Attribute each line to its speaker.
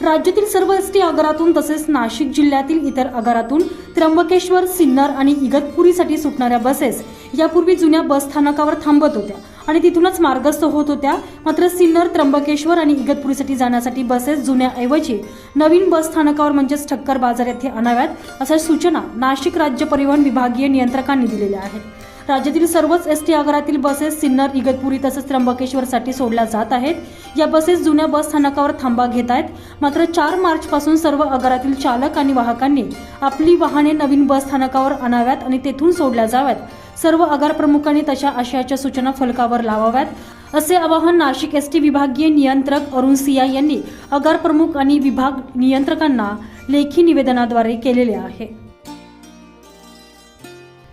Speaker 1: राज्यातील सर्व S T आगारातून तसेच नाशिक जिल्ह्यातील इतर आगारातून त्र्यंबकेश्वर सिन्नर आणि इगतपुरीसाठी सुटणाऱ्या बसेस यापूर्वी जुन्या बस स्थानकावर थांबत होत्या आणि तिथूनच मार्गस्थ होत होत्या. मात्र सिन्नर त्र्यंबकेश्वर आणि इगतपुरीसाठी जाण्यासाठी बसेस जुन्याऐवजी नवीन बस स्थानकावर म्हणजेच ठक्कर बाजार येथे आणाव्यात अशा सूचना नाशिक राज्य परिवहन विभागीय नियंत्रकांनी दिलेल्या आहेत. राज्यातील सर्वच एस टी आगारातील बसेस सिन्नर इगतपुरी तसेच त्र्यंबकेश्वरसाठी सोडल्या जात आहेत. या बसेस जुन्या बस स्थानकावर थांबा घेत आहेत. मात्र चार मार्चपासून सर्व आगारातील चालक आणि वाहकांनी आपली वाहने नवीन बस स्थानकावर आणाव्यात आणि तेथून सोडल्या जाव्यात. सर्व आगार प्रमुखांनी तशा आशयाच्या सूचना फलकावर लावाव्यात. असे आवाहन नाशिक एस टी विभागीय नियंत्रक अरुण सिया यांनी आगार प्रमुख आणि विभाग नियंत्रकांना लेखी निवेदनाद्वारे केलेले आहे.